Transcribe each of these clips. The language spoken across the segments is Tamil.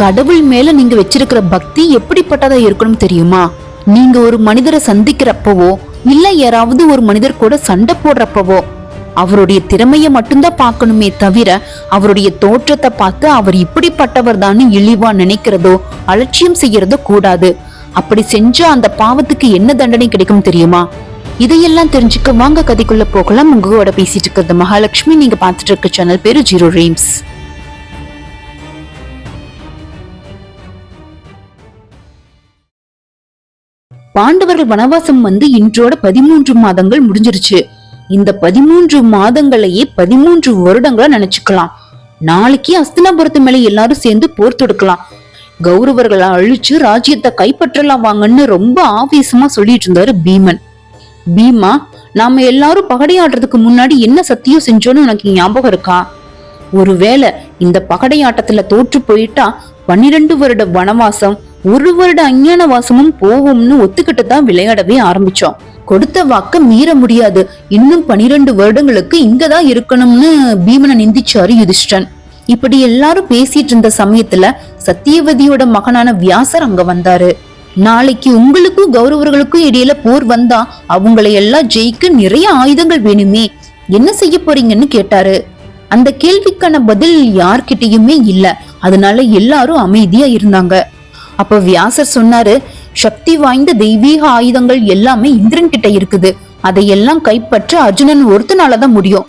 கடவுள் மேல நீங்க வச்சிருக்கிற பக்தி எப்படிப்பட்டதா இருக்கணும் தெரியுமா? நீங்க ஒரு மனிதரை சந்திக்கிறப்பவோ இல்ல யாராவது ஒரு மனிதர் கூட சண்டை போடுறப்பவோ அவருடைய திறமையை மட்டும்தான் பார்க்கணுமே தவிர அவருடைய தோற்றத்தை பார்த்து அவர் இப்படிப்பட்டவர் தான்னு இழிவா நினைக்கிறதோ அலட்சியம் செய்யறதோ கூடாது. அப்படி செஞ்சா அந்த பாவத்துக்கு என்ன தண்டனை கிடைக்கும் தெரியுமா? இதையெல்லாம் தெரிஞ்சுக்க வாங்க கதைக்குள்ள போகலாம். உங்களோட கூட பேசிட்டு இருக்கிறது மகாலட்சுமி. நீங்க பார்த்துட்டு இருக்க சேனல் பேரு ஜீரோ ரீம்ஸ் பாண்டவர்கள் வனவாசம் வந்து இன்றோட பதிமூன்று மாதங்கள் முடிஞ்சிருச்சு. இந்த பதிமூன்று மாதங்களையே பதிமூன்று வருடங்களா நினைச்சுக்கலாம். நாளைக்கு அஸ்தினாபுரத்து மேல எல்லாரும் சேர்ந்து போர் தொடுக்கலாம். கௌரவர்களை அழிச்சு ராஜ்யத்தை கைப்பற்றலாம் வாங்கன்னு ரொம்ப ஆவேசமா சொல்லிட்டு இருந்தாரு பீமன். பீமா நாம எல்லாரும் பகடையாடுறதுக்கு முன்னாடி என்ன சத்தியம் செஞ்சோன்னு உனக்கு ஞாபகம் இருக்கா? ஒருவேளை இந்த பகடையாட்டத்துல தோற்று போயிட்டா பன்னிரண்டு வருட வனவாசம் ஒரு வருட அஞ்ஞான வாசமும் போகும்னு ஒத்துக்கிட்டு தான் விளையாடவே ஆரம்பிச்சோம். கொடுத்த வாக்க மீற முடியாது. இன்னும் பனிரெண்டு வருடங்களுக்கு இங்கதான் இருக்கணும்னு பீமனை நிந்திச்சாரு யுதிஷ்டன் இப்படி எல்லாரும் பேசிட்டு இருந்த சமயத்துல சத்தியவதியோட மகனான வியாசர் அங்க வந்தாரு. நாளைக்கு உங்களுக்கும் கௌரவர்களுக்கும் இடையில போர் வந்தா அவங்களை எல்லாம் ஜெயிக்க நிறைய ஆயுதங்கள் வேணுமே. என்ன செய்ய போறீங்கன்னு கேட்டாரு. அந்த கேள்விக்கான பதில் யார்கிட்டயுமே இல்ல. அதனால எல்லாரும் அமைதியா இருந்தாங்க. அப்போ வியாசர் சொன்னாரு சக்தி வாய்ந்த தெய்வீக ஆயுதங்கள் எல்லாமே இந்திரன் கிட்ட இருக்குது. அதையெல்லாம் கைப்பற்ற அர்ஜுனன் ஒருத்தனாலதான் முடியும்.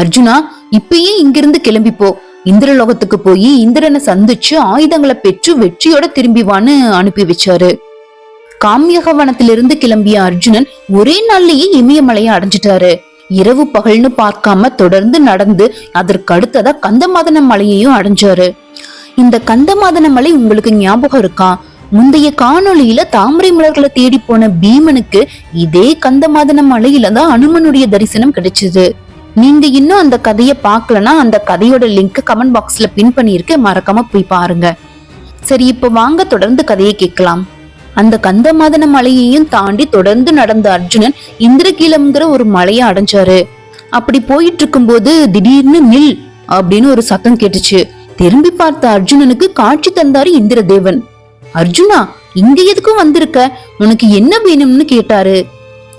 அர்ஜுனா இப்பயே இங்கிருந்து கிளம்பிப்போ. இந்திரலோகத்துக்கு போய் இந்திரனை சந்திச்சு ஆயுதங்களை பெற்று வெற்றியோட திரும்பி வான்னு அனுப்பி வச்சாரு. காமியகவனத்திலிருந்து கிளம்பிய அர்ஜுனன் ஒரே நாள்லயே இமயமலையை அடைஞ்சிட்டாரு. இரவு பகல்னு பார்க்காம தொடர்ந்து நடந்து அதற்கு அடுத்ததா கந்தமாதன மலையையும் அடைஞ்சாரு. இந்த கந்தமாதன மலை உங்களுக்கு ஞாபகம் இருக்கா? முந்தைய காணொளியில தாமரை மலர்களை தேடி போன பீமனுக்கு இதே கந்தமாதன மலையில தான் அனுமனுடைய தரிசனம் கிடைச்சது. நீங்க இன்னும் அந்த கதையை பார்க்கலனா அந்த கதையோட லிங்க் கமெண்ட் பாக்ஸ்ல பின் பண்ணியிருக்க மறக்காம போய் பாருங்க. சரி இப்ப வாங்க தொடர்ந்து கதையை கேட்கலாம். அந்த கந்தமாதன மலையையும் தாண்டி தொடர்ந்து நடந்த அர்ஜுனன் இந்திரகீலம்ங்கிற ஒரு மலையை அடைஞ்சாரு. அப்படி போயிட்டு இருக்கும்போது திடீர்னு நில் அப்படின்னு ஒரு சத்தம் கேட்டுச்சு. திரும்பி பார்த்த அர்ஜுனனுக்கு காட்சி தந்தாரு இந்திரதேவன். அர்ஜுனா இங்க எதுக்கும் வந்திருக்க? உனக்கு என்ன வேணும்னு கேட்டாரு.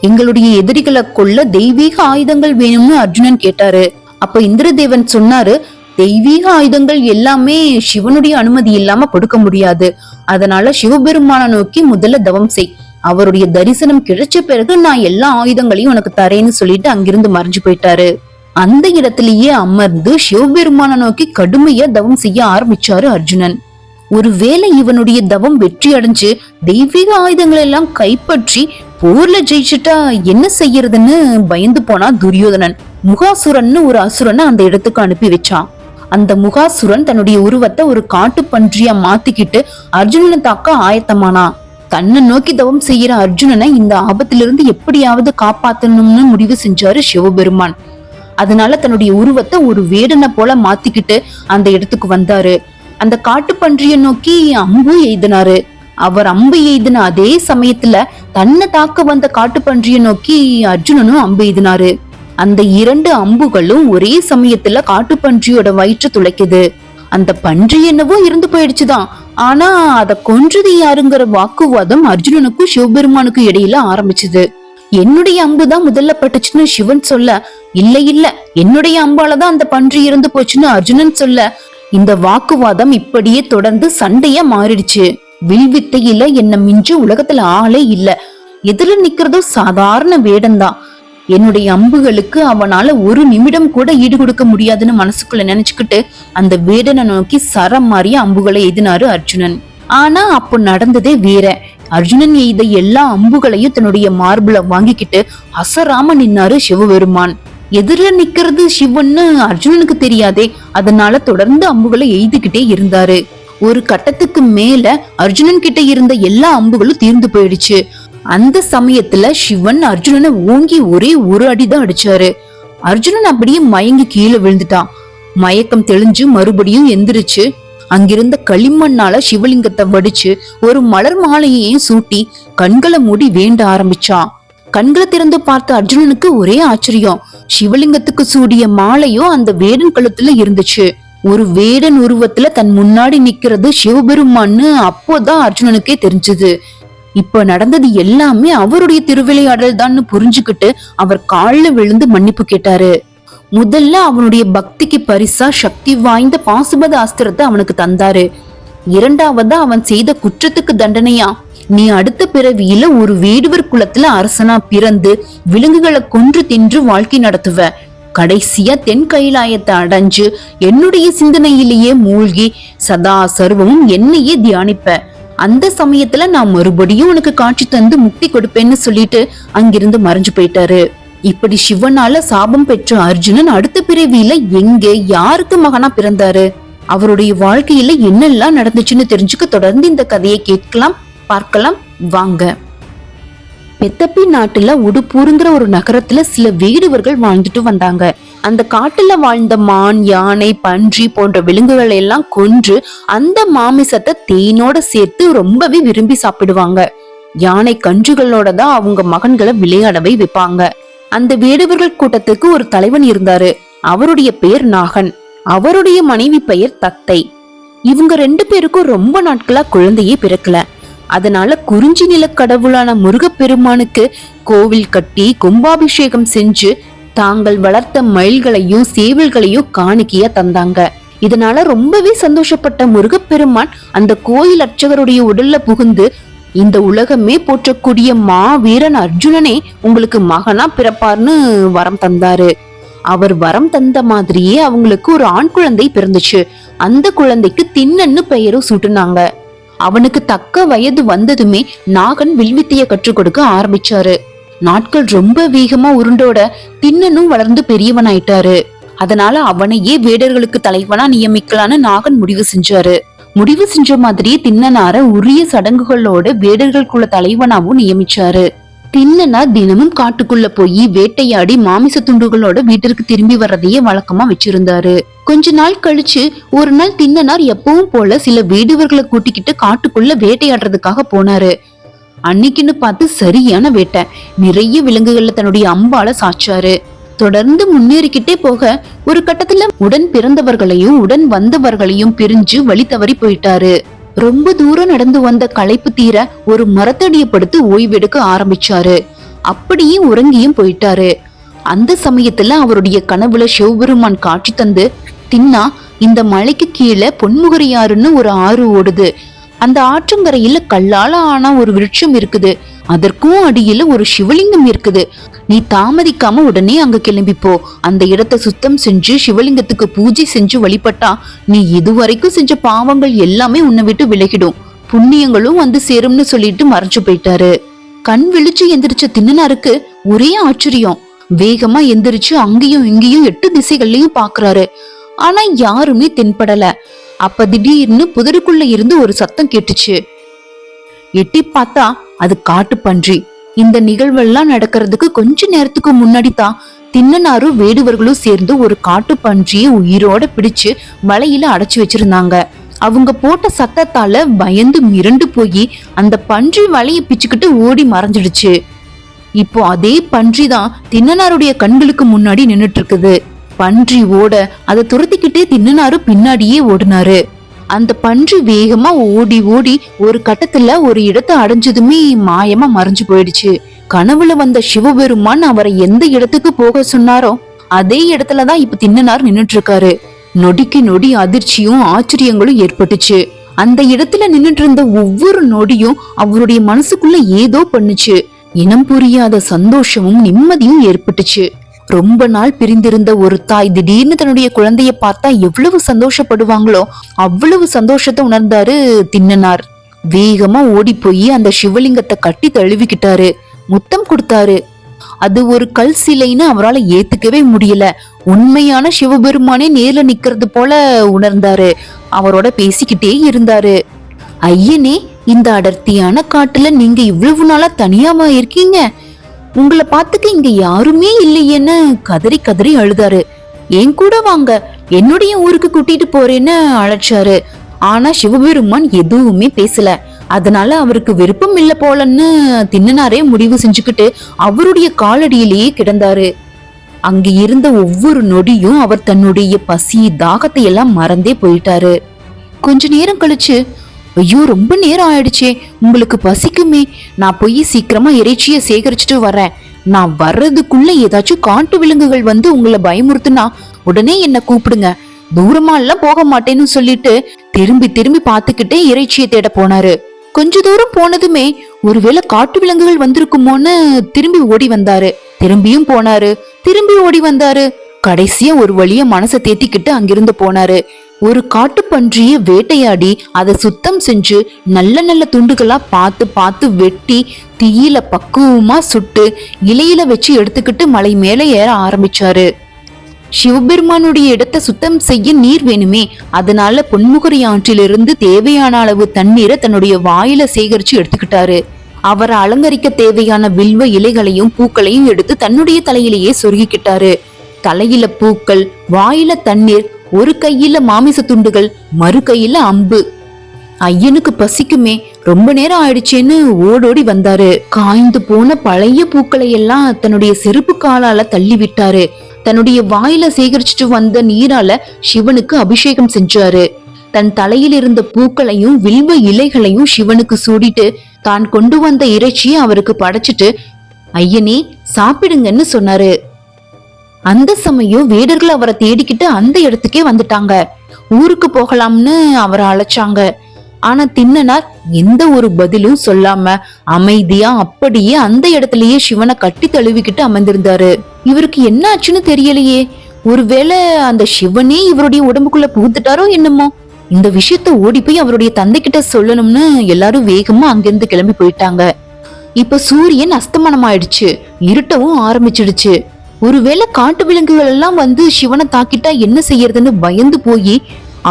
எங்களுடைய எதிரிகளை கொல்ல தெய்வீக ஆயுதங்கள் வேணும்னு அர்ஜுனன் கேட்டாரு. அப்ப இந்திரதேவன் சொன்னாரு தெய்வீக ஆயுதங்கள் எல்லாமே சிவனுடைய அனுமதி இல்லாம கொடுக்க முடியாது. அதனால சிவபெருமான நோக்கி முதல்ல தவம் செய். அவருடைய தரிசனம் கிடைச்ச பிறகு நான் எல்லா ஆயுதங்களையும் உனக்கு தரேன்னு சொல்லிட்டு அங்கிருந்து மறைஞ்சு போயிட்டாரு. அந்த இடத்திலேயே அமர்ந்து சிவபெருமான நோக்கி கடுமையா தவம் செய்ய ஆரம்பிச்சாரு அர்ஜுனன். ஒருவேளை இவனுடைய தவம் வெற்றி அடைஞ்சு தெய்வீக ஆயுதங்கள் எல்லாம் கைப்பற்றி போர்ல ஜெயிச்சுட்டா என்ன செய்யறதுன்னு பயந்து போனா துரியோதனன். முகாசுரன்னு ஒரு அசுரனை அந்த இடத்துக்கு அனுப்பி வச்சான். அந்த முகாசுரன் தன்னுடைய உருவத்தை ஒரு காட்டு பன்றியா மாத்திக்கிட்டு அர்ஜுனனை தாக்க ஆயத்தமானா. தன்னை நோக்கி தவம் செய்யற அர்ஜுனனை இந்த ஆபத்திலிருந்து எப்படியாவது காப்பாத்தணும்னு முடிவு செஞ்சாரு சிவபெருமான். அதனால தன்னுடைய உருவத்தை ஒரு வேடனை போல மாத்திக்கிட்டு அந்த இடத்துக்கு வந்தாரு. அந்த காட்டு நோக்கி அம்பு எய்தினாரு. அவர் அம்பு எய்தின அதே சமயத்துல தன்னை தாக்க வந்த காட்டு நோக்கி அர்ஜுனனும் அம்பு எய்தினாரு. அந்த இரண்டு அம்புகளும் ஒரே சமயத்துல காட்டு பன்றியோட வயிற்று துளைக்குது. அந்த பன்றி என்னவோ இருந்து போயிடுச்சுதான். ஆனா அத கொன்றது யாருங்கிற வாக்குவாதம் அர்ஜுனனுக்கும் சிவபெருமானுக்கும் இடையில ஆரம்பிச்சது. என்னுடைய அம்புதான் முதல்ல பட்டுச்சுன்னு சிவன் சொல்ல இல்ல இல்ல என்னுடைய அம்பாலதான் அந்த பன்றி இறந்து போச்சுன்னு அர்ஜுனன் சொல்ல இந்த வாக்குவாதம் இப்படியே தொடர்ந்து சண்டையா மாறிடுச்சு. வில்வித்தையில என்ன மிஞ்சு உலகத்துல ஆளே இல்ல. எதிர நிக்கிறதோ சாதாரண வேடம்தான் என்னுடைய அம்புகளுக்கு அவனால ஒரு நிமிடம் கூட ஈடு கொடுக்க முடியாதுன்னு மனசுக்குள்ள நினைச்சுக்கிட்டு அந்த வேடனை நோக்கி சரம் மாறிய அம்புகளை எதினாரு அர்ஜுனன். ஆனா அப்போ நடந்ததே வேற. அர்ஜுனன் எய்த எல்லா அம்புகளையும் தன்னுடைய மார்புல வாங்கிக்கிட்டு அசராம நின்னாரு சிவபெருமான். எதிர நிக்கிறது சிவன்னு அர்ஜுனனுக்கு தெரியாதே அதனால தொடர்ந்து அம்புகளை எய்துகிட்டே இருந்தாரு. ஒரு கட்டத்துக்கு மேல அர்ஜுனன் கிட்ட இருந்த எல்லா அம்புகளும் தீர்ந்து போயிடுச்சு. அந்த சமயத்துல சிவன் அர்ஜுனனை ஓங்கி ஒரே ஒரு அடிதான் அடிச்சாரு. அர்ஜுனன் அப்படியே மயங்கி கீழே விழுந்துட்டான். மயக்கம் தெளிஞ்சு மறுபடியும் எந்திரிச்சு அங்கிருந்த களிமண்ணால சிவலிங்கத்தை வடிச்சு ஒரு மலர் மாலையையும் சூட்டி கண்களை மூடி வேண்ட ஆரம்பிச்சான். கண்களை திறந்து பார்த்த அர்ஜுனனுக்கு ஒரே ஆச்சரியம். சிவலிங்கத்துக்கு சூடிய மாலையும் அந்த வேடன் கழுத்துல இருந்துச்சு. ஒரு வேடன் உருவத்துல தன் முன்னாடி நிக்கிறது சிவபெருமான்னு அப்போதான் அர்ஜுனனுக்கே தெரிஞ்சது. இப்ப நடந்தது எல்லாமே அவருடைய திருவிளையாடல் தான் புரிஞ்சுக்கிட்டு அவர் கால்ல விழுந்து மன்னிப்பு கேட்டாரு. முதல்ல அவனுடைய பக்திக்கு பரிசா சக்தி வாய்ந்த பாசுபத அஸ்திரத்தை அவனுக்கு தந்தாரு. இரண்டாவதா அவன் செய்த குற்றத்துக்கு தண்டனையா? நீ அடுத்த பிறவியில ஒரு வேடுவர் குலத்துல அரசனா பிறந்து விலங்குகளை கொன்று தின்று வாழ்க்கை நடத்துவ. கடைசியா தென் கைலாயத்தை அடைஞ்சு என்னுடைய சிந்தனையிலேயே மூழ்கி சதா சர்வமும் என்னையே தியானிப்ப. அந்த சமயத்துல நான் மறுபடியும் உனக்கு காட்சி தந்து முக்தி கொடுப்பேன்னு சொல்லிட்டு அங்கிருந்து மறைஞ்சு போயிட்டாரு. இப்படி சிவனால சாபம் பெற்ற அர்ஜுனன் அடுத்த பிறவியில எங்கே யாருக்கு மகனா பிறந்தாரு? அவருடைய வாழ்க்கையில என்னெல்லாம் நடந்துச்சுன்னு தெரிஞ்சுக்க தொடர்ந்து இந்த கதையை கேட்கலாம் பார்க்கலாம் வாங்க. பெத்தப்பி நாட்டுல உடுப்பூருங்கிற ஒரு நகரத்துல சில வேடுவர்கள் வாழ்ந்துட்டு வந்தாங்க. அந்த காட்டுல வாழ்ந்த மான் யானை பன்றி போன்ற விலங்குகளை எல்லாம் கொன்று அந்த மாமிசத்தை தேனோட சேர்த்து ரொம்பவே விரும்பி சாப்பிடுவாங்க. யானை கன்றுகளோட தான் அவங்க மகன்களை விளையாடவே வைப்பாங்க. அந்த வேடுவர்கள் கூட்டத்துக்கு ஒரு தலைவன் இருந்தாரு. அவருடைய பெயர் நாகன். அவருடைய மனைவி பெயர் தத்தை. இவங்க ரெண்டு பேருக்கும் ரொம்ப நாட்களா குழந்தையே பிறக்கல. அதனால குறிஞ்சி நில கடவுளான முருகப்பெருமானுக்கு கோவில் கட்டி கும்பாபிஷேகம் செஞ்சு தாங்கள் வளர்த்த மயில்களையும் சேவல்களையும் காணிக்கையா தந்தாங்க. இதனால ரொம்பவே சந்தோஷப்பட்ட முருகப்பெருமான் அந்த கோயில் அர்ச்சகருடைய உடல்ல புகுந்து இந்த உலகமே போற்றக்கூடிய மா வீரன் அர்ஜுனனே உங்களுக்கு மகனா பிறப்பார்னு வரம் தந்தாரு. அவர் வரம் தந்த மாதிரியே அவங்களுக்கு ஒரு ஆண் குழந்தை பிறந்துச்சு. அந்த குழந்தைக்கு தின்னன்னு பெயரும் சூட்டுனாங்க. அவனுக்கு தக்க வயது வந்ததுமே நாகன் வில்வித்தைய கற்றுக் கொடுக்க ஆரம்பிச்சாரு. நாட்கள் ரொம்ப வேகமா உருண்டோட தின்னனும் வளர்ந்து பெரியவனாயிட்டாரு. அதனால அவனையே வேடர்களுக்கு தலைவனா நியமிக்கலான்னு நாகன் முடிவு செஞ்சாரு. முடிவு செஞ்ச மாதிரியே தின்னனார உரிய சடங்குகளோட வேடர்களுக்குள்ள தலைவனாவும் நியமிச்சாரு. தின்னனார் தினமும் காட்டுக்குள்ள போய் வேட்டையாடி மாமிச துண்டுகளோட வீட்டிற்கு திரும்பி வர்றதையே வழக்கமா வச்சிருந்தாரு. கொஞ்ச நாள் கழிச்சு ஒரு நாள் தின்னனார் எப்பவும் போல சில வேடுவர்களை கூட்டிக்கிட்டு காட்டுக்குள்ள வேட்டையாடுறதுக்காக போனாரு. அன்னைக்குன்னு பார்த்து சரியான வேட்டை. நிறைய விலங்குகள்ல தன்னுடைய அம்பால சாச்சாரு. தொடர்ந்து முன்னேறிக்கிட்டே போக ஒரு கட்டத்துல உடன் பிறந்தவர்களையும் உடன் வந்தவர்களையும் பிரிஞ்சு வழி தவறி போயிட்டாரு. ரொம்ப தூரம் நடந்து வந்த களைப்பு தீர ஒரு மரத்தடியை படுத்து ஓய்வெடுக்க ஆரம்பிச்சாரு. அப்படியே உறங்கியும் போயிட்டாரு. அந்த சமயத்துல அவருடைய கனவுல சிவபெருமான் காட்சி தந்து தின்னா இந்த மலைக்கு கீழே பொன்முகரியாறுன்னு ஒரு ஆறு ஓடுது. அந்த ஆற்றங்கரையில கல்லால ஆனா ஒரு விருட்சம் இருக்குது. அதற்கும் அடியில ஒரு சிவலிங்கம் இருக்குது. நீ தாமதிக்காம உடனே அங்க கிளம்பிப்போ. அந்த இடத்தை சுத்தம் செஞ்சு சிவலிங்கத்துக்கு பூஜை செஞ்சு வழிபட்டா நீ இதுவரைக்கும் செஞ்ச பாவங்கள் எல்லாமே உன்னை விட்டு விலகிடும். புண்ணியங்களும் வந்து சேரும்னு சொல்லிட்டு மறைஞ்சு போயிட்டாரு. கண் விழிச்சு எந்திரிச்ச தின்னனாருக்கு ஒரே ஆச்சரியம். வேகமா எந்திரிச்சு அங்கேயும் இங்கேயும் எட்டு திசைகள்லயும் பாக்குறாரு. ஆனா யாருமே தென்படல. அப்ப திடீர்னு புதருக்குள்ள இருந்து ஒரு சத்தம் கேட்டுச்சு. எட்டி பார்த்தா அது காட்டு பன்றி. இந்த நிகழ்வெல்லாம் நடக்கிறதுக்கு கொஞ்ச நேரத்துக்கு முன்னாடி தான் தின்னனாரும் வேடுவர்களும் சேர்ந்து ஒரு காட்டு பன்றியை உயிரோட பிடிச்சு வலையில அடைச்சு வச்சிருந்தாங்க. அவங்க போட்ட சத்தத்தால பயந்து மிரண்டு போய் அந்த பன்றி வலைய பிச்சுக்கிட்டு ஓடி மறைஞ்சிடுச்சு. இப்போ அதே பன்றி தான் தின்னனாருடைய கண்களுக்கு முன்னாடி நின்னுட்டு இருக்குது. பன்றி ஓட அதை துரத்திக்கிட்டே தின்னனாரு பின்னாடியே ஓடினாரு. அந்த பன்றி வேகமா ஓடி ஓடி ஒரு கட்டத்துல ஒரு இடத்தை அடைஞ்சதுமே மாயமா மறைஞ்சு போயிடுச்சு. கனவுல வந்த சிவபெருமான் அவரை எந்த இடத்துக்கு போக சொன்னாரோ அதே இடத்துலதான் இப்ப தின்னனார் நின்னுட்டு இருக்காரு நொடிக்கு நொடி அதிர்ச்சியும் ஆச்சரியங்களும் ஏற்பட்டுச்சு. அந்த இடத்துல நின்னுட்டு இருந்த ஒவ்வொரு நொடியும் அவருடைய மனசுக்குள்ள ஏதோ பண்ணுச்சு. இனம் புரியாத சந்தோஷமும் நிம்மதியும் ஏற்பட்டுச்சு. ரொம்ப நாள் பிரிந்திருந்த ஒரு தாய் திடீர்னு தன்னுடைய குழந்தைய பார்த்தா எவ்வளவு சந்தோஷப்படுவாங்களோ அவ்வளவு சந்தோஷத்தை உணர்ந்தாரு தின்னனார் வேகமா ஓடி போய் அந்த சிவலிங்கத்தை கட்டி தழுவிக்கிட்டாரு. முத்தம் கொடுத்தாரு. அது ஒரு கல் சிலைன்னு அவரால் ஏத்துக்கவே முடியல. உண்மையான சிவபெருமானே நேர்ல நிக்கிறது போல உணர்ந்தாரு. அவரோட பேசிக்கிட்டே இருந்தாரு. ஐயனே இந்த அடர்த்தியான காட்டுல நீங்க இவ்வளவு நாளா தனியாமா இருக்கீங்க? உங்களை பார்த்துக்க இங்க யாருமே இல்லையேன்னு கதறி கதறி அழுதாரு. என் கூட வாங்க என்னுடைய ஊருக்கு கூட்டிட்டு போறேன்னு அழைச்சாரு. ஆனா சிவபெருமான் எதுவுமே பேசல. அதனால அவருக்கு விருப்பம் இல்ல போலன்னு தின்னனாரே முடிவு செஞ்சுக்கிட்டு அவருடைய காலடியிலேயே கிடந்தாரு. அங்க இருந்த ஒவ்வொரு நொடியும் அவர் தன்னுடைய பசி தாகத்தை எல்லாம் மறந்தே போயிட்டாரு. கொஞ்ச நேரம் கழிச்சு ஐயோ ரொம்ப நேரம் ஆயிடுச்சே. உங்களுக்கு பசிக்குமே. நான் போய் சீக்கிரமா இறைச்சியை சேகரிச்சுட்டு வரேன். நான் வர்றதுக்குள்ள ஏதாச்சும் காட்டு விலங்குகள் வந்து உங்களை பயமுறுத்துனா உடனே என்ன கூப்பிடுங்க. தூரமா எல்லாம் போக மாட்டேன்னு சொல்லிட்டு திரும்பி திரும்பி பார்த்துக்கிட்டே இறைச்சியை தேட போனாரு. கொஞ்ச தூரம் போனதுமே ஒருவேளை காட்டு விலங்குகள் வந்திருக்குமோன்னு திரும்பி ஓடி வந்தாரு. திரும்பியும் போனாரு. திரும்பி ஓடி வந்தாரு. கடைசியா ஒரு வழிய மனசை தேத்திக்கிட்டு அங்கிருந்து போனாரு. ஒரு காட்டுப்பன்றிய வேட்டையாடி அதை சுத்தம் செஞ்சு நல்ல நல்ல துண்டுகளா பார்த்து பார்த்து வெட்டி தீயில பக்குவமா சுட்டு இலையில வச்சு எடுத்துக்கிட்டு மலை மேலே ஏற ஆரம்பிச்சாரு. சிவபெருமானுடைய இடத்தை சுத்தம் செய்ய நீர் வேணுமே அதனால பொன்முகரி ஆற்றிலிருந்து தேவையான அளவு தண்ணீரை தன்னுடைய வாயில சேகரிச்சு எடுத்துக்கிட்டாரு. அவரை அலங்கரிக்க தேவையான வில்வ இலைகளையும் பூக்களையும் எடுத்து தன்னுடைய தலையிலேயே சொருகிக்கிட்டாரு. தலையில பூக்கள் வாயில தண்ணீர் ஒரு கையில மாமிச துண்டுகள் மறு கையில அம்பு. ஐயனுக்கு பசிக்குமே ரொம்ப நேரம் ஆயிடுச்சேன்னு ஓடோடி வந்தாரு. காய்ந்து போன பழைய பூக்களை எல்லாம் தன்னுடைய செருப்பு காலால தள்ளி விட்டாரு. தன்னுடைய வாயில சேகரிச்சுட்டு வந்த நீரால சிவனுக்கு அபிஷேகம் செஞ்சாரு. தன் தலையில் இருந்த பூக்களையும் வில்வ இலைகளையும் சிவனுக்கு சூடிட்டு தான் கொண்டு வந்த இறைச்சியை அவருக்கு படைச்சிட்டு ஐயனே சாப்பிடுங்கன்னு சொன்னாரு. அந்த சமயம் வேடர்கள் அவரை தேடிக்கிட்டு அந்த இடத்துக்கே வந்துட்டாங்க. ஊருக்கு போகலாம்னு அவரை அழைச்சாங்க. ஆனா தின்னனார் எந்த ஒரு பதிலும் சொல்லாம அமைதியா அப்படியே அந்த இடத்துலயே சிவனை கட்டி தழுவிக்கிட்டு அமர்ந்திருந்தாரு. இவருக்கு என்ன ஆச்சுன்னு தெரியலையே. ஒருவேளை அந்த சிவனே இவருடைய உடம்புக்குள்ள புகுத்துட்டாரோ என்னமோ? இந்த விஷயத்த ஓடி போய் அவருடைய தந்தை கிட்ட சொல்லணும்னு எல்லாரும் வேகமா அங்கிருந்து கிளம்பி போயிட்டாங்க. இப்ப சூரியன் அஸ்தமனம் ஆயிடுச்சு இருட்டவும் ஆரம்பிச்சிடுச்சு. ஒருவேளை காட்டு விலங்குகள் எல்லாம் வந்து சிவனை தாக்கிட்டா என்ன செய்யறதுன்னு பயந்து போய்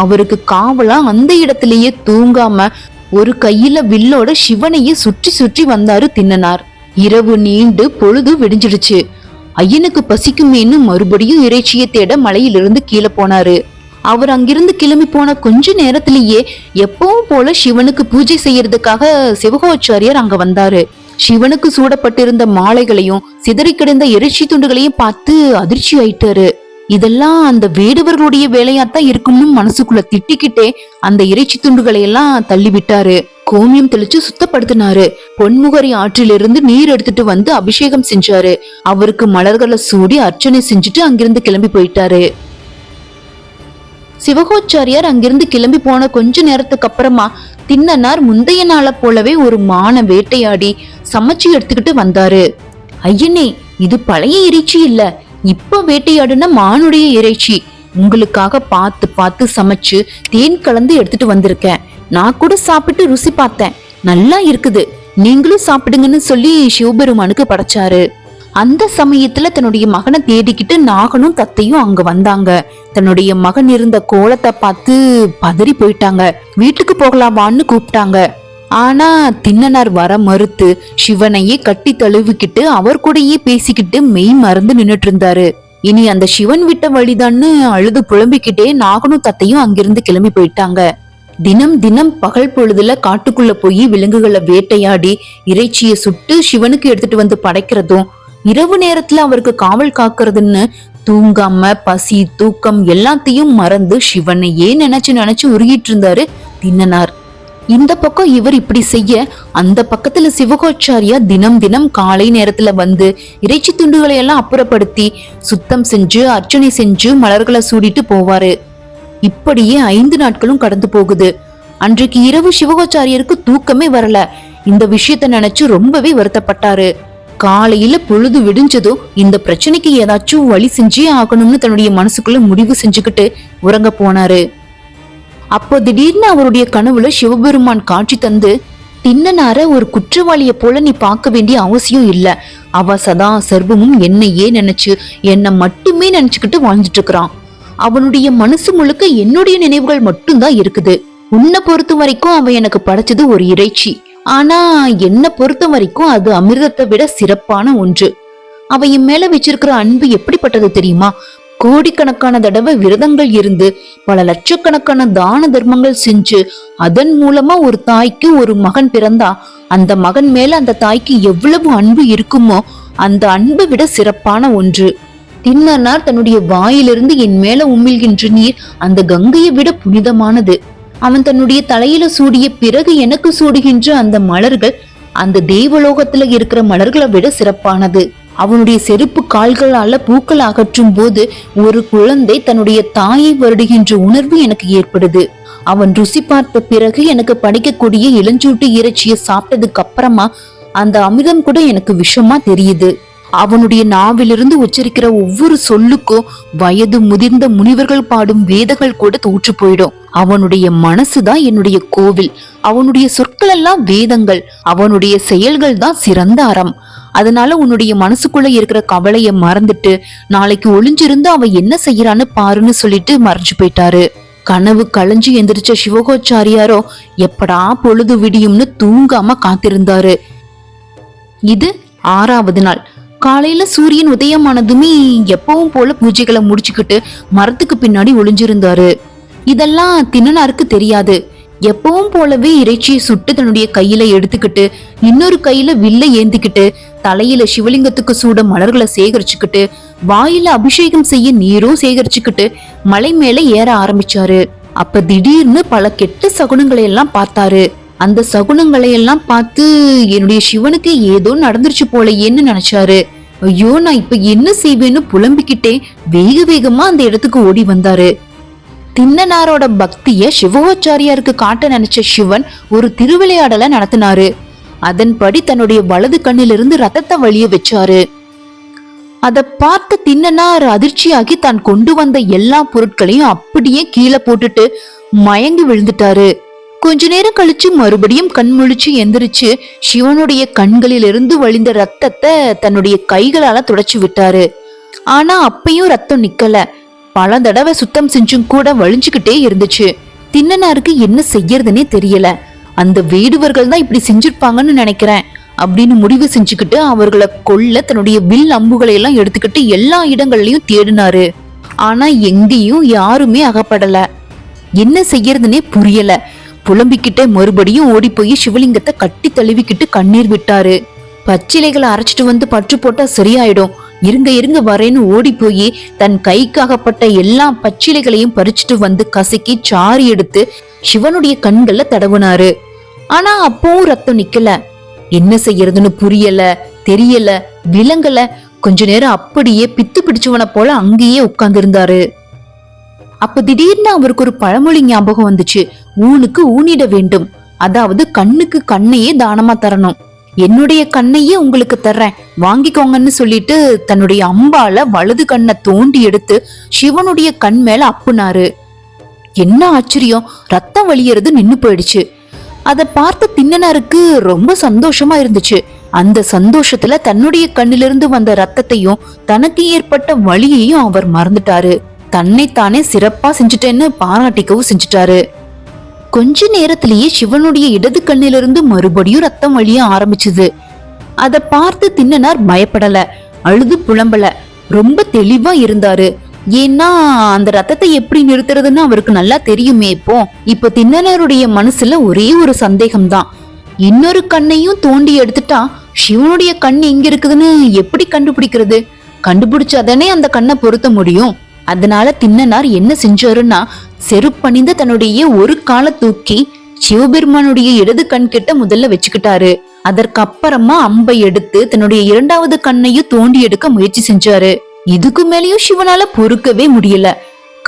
அவருக்கு காவலா அந்த இடத்திலேயே தூங்காம ஒரு கையில வில்லோட சிவனையே சுற்றி சுற்றி வந்தாரு தின்னனார். இரவு நீண்டு பொழுது விடிஞ்சிடுச்சு. ஐயனுக்கு பசிக்குமேன்னு மறுபடியும் இறைச்சியை தேட மலையிலிருந்து கீழே போனாரு. அவர் அங்கிருந்து கிளம்பி போன கொஞ்ச நேரத்திலேயே எப்பவும் போல சிவனுக்கு பூஜை செய்யறதுக்காக சிவகோச்சாரியார் அங்க வந்தாரு. சிவனுக்கு சூடப்பட்டிருந்த மாலைகளையும் சிதறி கிடந்த இறைச்சி துண்டுகளையும் பார்த்து அதிர்ச்சி ஆயிட்டாரு. இதெல்லாம் அந்த வேடுவர்களுடைய வேலையாத்தான் இருக்கும்னு மனசுக்குள்ள திட்டிக்கிட்டே அந்த இறைச்சி துண்டுகளை எல்லாம் தள்ளி விட்டாரு கோமியம் தெளிச்சு சுத்தப்படுத்தினாரு. பொன்முகரி ஆற்றிலிருந்து நீர் எடுத்துட்டு வந்து அபிஷேகம் செஞ்சாரு. அவருக்கு மலர்களை சூடி அர்ச்சனை செஞ்சுட்டு அங்கிருந்து கிளம்பி போயிட்டாரு. சிவகோச்சாரியார் அங்கிருந்து கிளம்பி போன கொஞ்ச நேரத்துக்கு அப்புறமா தின்னனார் முந்தைய நாளை போலவே ஒரு மான வேட்டையாடி சமைச்சு எடுத்துக்கிட்டு வந்தாரு. ஐயனே இது பழைய இறைச்சி இல்ல. இப்ப வேட்டையாடுன மானுடைய இறைச்சி. உங்களுக்காக பார்த்து பார்த்து சமைச்சு தேன் கலந்து எடுத்துட்டு வந்திருக்கேன். நான் கூட சாப்பிட்டு ருசி பார்த்தேன். நல்லா இருக்குது. நீங்களும் சாப்பிடுங்கன்னு சொல்லி சிவபெருமானுக்கு படைச்சாரு. அந்த சமயத்துல தன்னுடைய மகனை தேடிக்கிட்டு நாகனும் தத்தையும் அங்க வந்தாங்க. தன்னுடைய மகன் இருந்த கோலத்தை பார்த்து பதறி போயிட்டாங்க. வீட்டுக்கு போகலாமான்னு கூப்பிட்டாங்க. ஆனா தின்னனார் வர மறுத்து சிவனையே கட்டி தழுவிக்கிட்டு அவர் கூடயே பேசிக்கிட்டு மெய் மறந்து நின்னுட்டு இருந்தாரு இனி அந்த சிவன் விட்ட வழிதான்னு அழுது புலம்பிக்கிட்டே நாகனும் தத்தையும் அங்கிருந்து கிளம்பி போயிட்டாங்க. தினம் தினம் பகல் பொழுதுல காட்டுக்குள்ள போய் விலங்குகளை வேட்டையாடி இறைச்சியை சுட்டு சிவனுக்கு எடுத்துட்டு வந்து படைக்கிறதும் இரவு நேரத்துல அவருக்கு காவல் காக்குறதுன்னு தூங்காம பசி தூக்கம் எல்லாத்தையும் மறந்து சிவனையே நினைச்சு நினைச்சு உருகிட்டு இருந்தாரு தின்னனார் இந்த பக்கம் இவர் இப்படி செய்ய அந்த பக்கத்துல சிவகோச்சாரியா தினம் தினம் காலை நேரத்துல வந்து இறைச்சி துண்டுகளை எல்லாம் அப்புறப்படுத்தி சுத்தம் செஞ்சு அர்ச்சனை செஞ்சு மலர்களை சூடிட்டு போவாரு. இப்படியே ஐந்து நாட்களும் கடந்து போகுது. அன்றைக்கு இரவு சிவகோச்சாரியருக்கு தூக்கமே வரல. இந்த விஷயத்த நினைச்சு ரொம்பவே வருத்தப்பட்டாரு. காலையில பொழுது விடிஞ்சதும் இந்த பிரச்சனைக்கு ஏதாச்சும் வழி செஞ்சே ஆகணும்னு தன்னுடைய மனசுக்குள்ள முடிவு செஞ்சுக்கிட்டு உறங்க போனாரு. அப்போ திடீர்னு அவருடைய கனவுல சிவபெருமான் காட்சி தந்து தின்னனார ஒரு குற்றவாளிய போல நீ பார்க்க வேண்டிய அவசியம் இல்ல. அவ சதா சர்வமும் என்னையே நினைச்சு என்னை மட்டுமே நினைச்சுக்கிட்டு வாழ்ந்துட்டு இருக்கிறான் அவனுடைய மனசு முழுக்க என்னுடைய நினைவுகள் மட்டும்தான் இருக்குது. உன்னை பொறுத்த வரைக்கும் அவன் எனக்கு படைச்சது ஒரு இறைச்சி. ஆனா என்ன பொறுத்த வரைக்கும் அது அமிர்தத்தை விட சிறப்பான ஒன்று. அவ என் மேல வச்சிருக்கிற அன்பு எப்படிப்பட்டது தெரியுமா? கோடிக்கணக்கான தடவை விரதங்கள் இருந்து பல லட்சக்கணக்கான தான தர்மங்கள் செஞ்சு அதன் மூலமா ஒரு தாய்க்கு ஒரு மகன் பிறந்தா அந்த மகன் மேல அந்த தாய்க்கு எவ்வளவு அன்பு இருக்குமோ அந்த அன்பை விட சிறப்பான ஒன்று. தின்னனார் தன்னுடைய வாயிலிருந்து என் மேல உமிழ்கின்ற நீர் அந்த கங்கையை விட புனிதமானது. அவன் தன்னுடைய தலையில சூடிய பிறகு எனக்கு சூடுகின்ற அந்த மலர்கள் அந்த தேவலோகத்துல இருக்கிற மலர்களை விட சிறப்பானது. அவனுடைய செருப்பு கால்களால பூக்கள் அகற்றும் போது ஒரு குழந்தை தன்னுடைய தாயை வருடுகின்ற உணர்வு எனக்கு ஏற்படுது. அவன் ருசி பார்த்த பிறகு எனக்கு படிக்கக்கூடிய இளஞ்சூட்டு இறைச்சியை சாப்பிட்டதுக்கு அப்புறமா அந்த அமிர்தம் கூட எனக்கு விஷமா தெரியுது. அவனுடைய நாவிலிருந்து உச்சரிக்கிற ஒவ்வொரு சொல்லுக்கும் வயது முதிர்ந்த முனிவர்கள் பாடும் வேதங்கள் கூட தோற்று போயிடும் அவனுடைய மனசுதான் என்னுடைய கோவில். அவனுடைய சொற்கள் எல்லாம் வேதங்கள். அவனுடைய செயல்கள் தான் சிறந்த அறம். அதனால உன்னுடைய மனசுக்குள்ள இருக்கிற கவலைய மறந்துட்டு நாளைக்கு ஒளிஞ்சிருந்து அவன் என்ன செய்யறான்னு பாருன்னு சொல்லிட்டு மறைஞ்சு போயிட்டாரு. கனவு களைஞ்சு எந்திரிச்ச சிவகோச்சாரியாரோ எப்படா பொழுது விடியும்னு தூங்காம காத்திருந்தாரு. இது ஆறாவது நாள். காலையில சூரியன் உதயமானதுமே எப்பவும் போல பூஜைகளை முடிச்சுக்கிட்டு மரத்துக்கு பின்னாடி ஒளிஞ்சிருந்தாரு. இதெல்லாம் தின்னனாருக்கு தெரியாது. எப்பவும் போலவே இறைச்சியை சுட்டு தன்னுடைய கையில எடுத்துக்கிட்டு இன்னொரு கையில வில்ல ஏந்திக்கிட்டு தலையில சிவலிங்கத்துக்கு சூட மலர்களை சேகரிச்சுக்கிட்டு வாயில அபிஷேகம் செய்ய நீரும் சேகரிச்சுக்கிட்டு மலை மேல ஏற ஆரம்பிச்சாரு. அப்ப திடீர்னு பல கெட்ட சகுனங்களை எல்லாம் பார்த்தாரு. அந்த சகுனங்களை எல்லாம் பார்த்து என்னுடைய சிவனுக்கு ஏதோ நடந்துருச்சு போலயேன்னு நினைச்சாரு. ஐயோ நான் இப்ப என்ன செய்வேன்னு புலம்பிக்கிட்டே வேக வேகமா அந்த இடத்துக்கு ஓடி வந்தாரு. தின்னனாரோட பக்திய சிவோச்சாரியாருக்கு காட்ட நினைச்ச சிவன் ஒரு திருவிளையாடலை நடத்தினாரு. அதன்படி தன்னுடைய வலது கண்ணிலிருந்து ரத்தத்தை வழிய வச்சாரு. அதை பார்த்த தின்னனார் அதிர்ச்சியாகி தான் கொண்டு வந்த எல்லா பொருட்களையும் அப்படியே கீழே போட்டுட்டு மயங்கி விழுந்துட்டாரு. கொஞ்ச நேரம் கழிச்சு மறுபடியும் கண் முழிச்சு எந்திரிச்சு சிவனுடைய கண்களிலிருந்து வழிந்த ரத்தத்தை தன்னுடைய கைகளால துடைச்சு விட்டாரு. ஆனா அப்பையும் ரத்தம் நிக்கல. பல தடவை சுத்தம் செஞ்சும் கூட வழிஞ்சுக்கிட்டே இருந்துச்சு. தின்னனாருக்கு என்ன செய்யறதுன்னே தெரியல. அந்த வேடுவர்கள் தான் இப்படி செஞ்சிருப்பாங்கன்னு நினைக்கிறேன் அப்படின்னு முடிவு செஞ்சுக்கிட்டு அவர்களை கொல்ல தன்னுடைய வில் அம்புகளை எல்லாம் எடுத்துக்கிட்டு எல்லா இடங்கள்லயும் தேடினாரு. ஆனா எங்கேயும் யாருமே அகப்படல. என்ன செய்யறதுன்னே புரியல. புலம்பிக்கிட்டே மறுபடியும் ஓடி போய் சிவலிங்கத்தை கட்டி தழுவிக்கிட்டு கண்ணீர் விட்டாரு. பச்சிலைகளை அரைச்சிட்டு வந்து பற்று போட்டா சரியாயிடும். இருங்க இருங்க வரேன்னு ஓடி போய் தன் கைக்கு அகப்பட்ட எல்லா பச்சிலைகளையும் பறிச்சுட்டு வந்து கசக்கி சாரி எடுத்து சிவனுடைய கண்கள்ல தடவுனாரு. ஆனா அப்பவும் ரத்தம் நிக்கல. என்ன செய்யறதுன்னு புரியல தெரியல. விலங்கல. கொஞ்ச நேரம் அப்படியே பித்து பிடிச்சவனை போல அங்கேயே உட்கார்ந்திருந்தாரு. அப்ப திடீர்னு அவருக்கு ஒரு பழமொழி ஞாபகம் வந்துச்சு. ஊனுக்கு ஊனிட வேண்டும். அதாவது கண்ணுக்கு கண்ணையே தானமா தரணும். என்னுடைய கண்ணையே உங்களுக்கு தர்றேன். வாங்கிக்கோங்கன்னு சொல்லிட்டு தன்னுடைய அம்பால வலது கண்ணை தோண்டி எடுத்து சிவனுடைய கண் மேல அப்புனாரு. என்ன ஆச்சரியம். ரத்தம் வழியறது நின்னு போயிடுச்சு. அதை பார்த்த தின்னனாருக்கு ரொம்ப சந்தோஷமா இருந்துச்சு. அந்த சந்தோஷத்துல தன்னுடைய கண்ணிலிருந்து வந்த ரத்தத்தையும் தனக்கு ஏற்பட்ட வழியையும் அவர் மறந்துட்டாரு. தன்னைத்தானே சிறப்பா செஞ்சுட்டேன்னு பாராட்டிக்கவும் செஞ்சுட்டாரு. கொஞ்ச நேரத்திலேயே சிவனுடைய இடது கண்ணிலிருந்து மறுபடியும் ரத்தம் வழிய ஆரம்பிச்சது. அதை பார்த்து தின்னனார் பயப்படல அழுது புலம்பல ரொம்ப தெளிவா இருந்தாரு. ஏன்னா அந்த ரத்தத்தை எப்படி நிறுத்துறதுன்னு அவருக்கு நல்லா தெரியுமே இப்போ. இப்ப தின்னனருடைய மனசுல ஒரே ஒரு சந்தேகம்தான். இன்னொரு கண்ணையும் தோண்டி எடுத்துட்டா சிவனுடைய கண் எங்க இருக்குதுன்னு எப்படி கண்டுபிடிக்கிறது? கண்டுபிடிச்சாதானே அந்த கண்ணை பொருத்த முடியும். அதனால தின்னனார் என்ன செஞ்சாருன்னா செருப்பணிந்த தன்னுடைய ஒரு காலை தூக்கி சிவபெருமானுடைய இடது கண் கிட்ட முதல்ல வச்சுக்கிட்டாரு. அதற்கு அப்புறமா அம்பை எடுத்து தன்னுடைய இரண்டாவது கண்ணையும் தோண்டி எடுக்க முயற்சி செஞ்சாரு. இதுக்கு மேலயும் சிவனால பொறுக்கவே முடியல.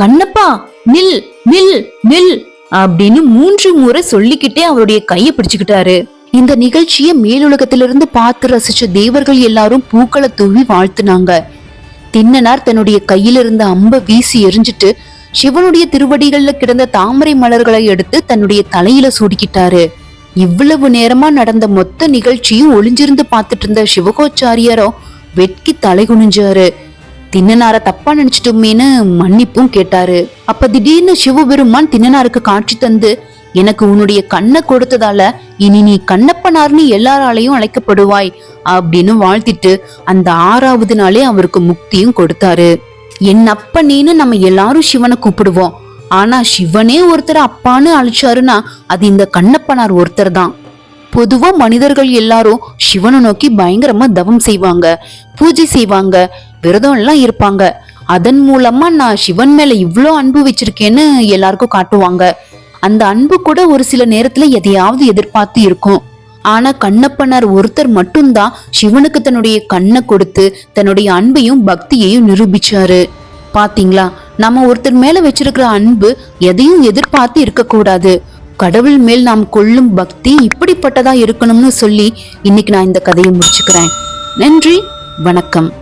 கண்ணப்பா நில் நில் நில் அப்படின்னு மூன்று முறை சொல்லிக்கிட்டே அவருடைய கையை பிடிச்சுக்கிட்டாரு. இந்த நிகழ்ச்சியை மேலுலகத்திலிருந்து பார்த்து ரசிச்ச தேவர்கள் எல்லாரும் பூக்களை தூவி வாழ்த்துனாங்க. தின்னனார் தன்னுடைய கையில இருந்த அம்ப வீசி எரிஞ்சிட்டு சிவனுடைய திருவடிகள்ல கிடந்த தாமரை மலர்களை எடுத்து தன்னுடைய தலையில சூடிக்கிட்டாரு. இவ்வளவு நேரமா நடந்த மொத்த நிகழ்ச்சியும் ஒளிஞ்சிருந்து பார்த்துட்டு இருந்த சிவகோச்சாரியாரோ வெட்கி தலை குனிஞ்சாரு. தின்னனார தப்பா நினைச்சிட்டோமேன்னு மன்னிப்பும் கேட்டாரு. அப்ப திடீர்னு சிவபெருமான் தின்னனாருக்கு காட்சி தந்து எனக்கு உன்னுடைய கண்ணை கொடுத்ததால இனி நீ கண்ணப்பனார்னு எல்லாராலையும் அழைக்கப்படுவாய் அப்படின்னு வாழ்த்திட்டு அந்த ஆறாவது நாளே அவருக்கு முக்தியும் கொடுத்தாரு. என் அப்பனேன்னு நம்ம எல்லாரும் சிவனை கூப்பிடுவோம். ஆனா சிவனே ஒருத்தர் அப்பான்னு அழைச்சாருன்னா அது இந்த கண்ணப்பனார் ஒருத்தர் தான். பொதுவா மனிதர்கள் எல்லாரும் சிவனை நோக்கி பயங்கரமா தவம் செய்வாங்க பூஜை செய்வாங்க விரதம் எல்லாம் இருப்பாங்க. அதன் மூலமா நான் சிவன் மேல இவ்வளோ அன்பு வச்சிருக்கேன்னு எல்லாருக்கும் காட்டுவாங்க. அந்த அன்பு கூட ஒரு சில நேரத்துல எதையாவது எதிர்பார்த்து இருக்கும். ஆனா கண்ணப்பனார் ஒருத்தர் மட்டும்தான் சிவனுக்கு தன்னுடைய கண்ணை கொடுத்து தன்னுடைய அன்பையும் பக்தியையும் நிரூபிச்சாரு. பாத்தீங்களா? நம்ம ஒருத்தர் மேல வச்சிருக்கிற அன்பு எதையும் எதிர்பார்த்து இருக்கக்கூடாது. கடவுள் மேல் நாம் கொள்ளும் பக்தி இப்படிப்பட்டதா இருக்கணும்னு சொல்லி இன்னைக்கு நான் இந்த கதையை முடிச்சுக்கிறேன். நன்றி வணக்கம்.